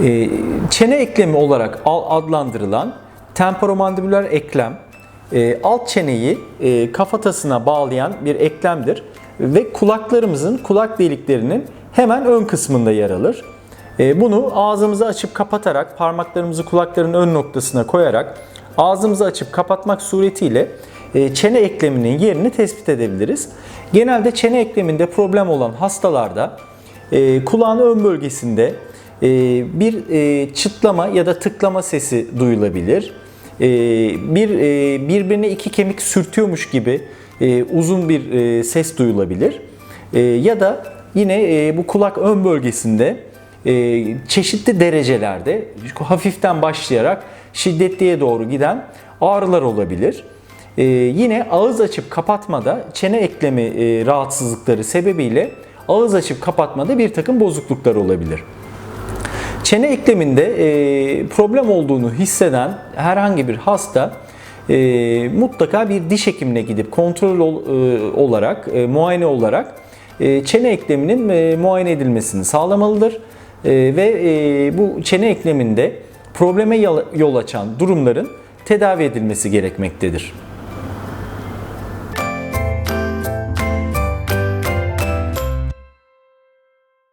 E, çene eklemi olarak adlandırılan temporomandibüler eklem e, alt çeneyi e, kafatasına bağlayan bir eklemdir ve kulaklarımızın kulak deliklerinin hemen ön kısmında yer alır. Bunu ağzımızı açıp kapatarak parmaklarımızı kulakların ön noktasına koyarak ağzımızı açıp kapatmak suretiyle çene ekleminin yerini tespit edebiliriz. Genelde çene ekleminde problem olan hastalarda kulağın ön bölgesinde bir e, çıtlama ya da tıklama sesi duyulabilir. E, bir e, birbirine iki kemik sürtüyormuş gibi e, uzun bir ses duyulabilir. E, ya da yine bu kulak ön bölgesinde çeşitli derecelerde hafiften başlayarak şiddetliye doğru giden ağrılar olabilir. Yine ağız açıp kapatmada çene eklemi rahatsızlıkları sebebiyle ağız açıp kapatmada bir takım bozukluklar olabilir. Çene ekleminde e, problem olduğunu hisseden herhangi bir hasta e, mutlaka bir diş hekimine gidip kontrol ol- e, olarak, e, muayene olarak e, çene ekleminin e, muayene edilmesini sağlamalıdır. E, ve e, bu çene ekleminde probleme yol- açan durumların tedavi edilmesi gerekmektedir.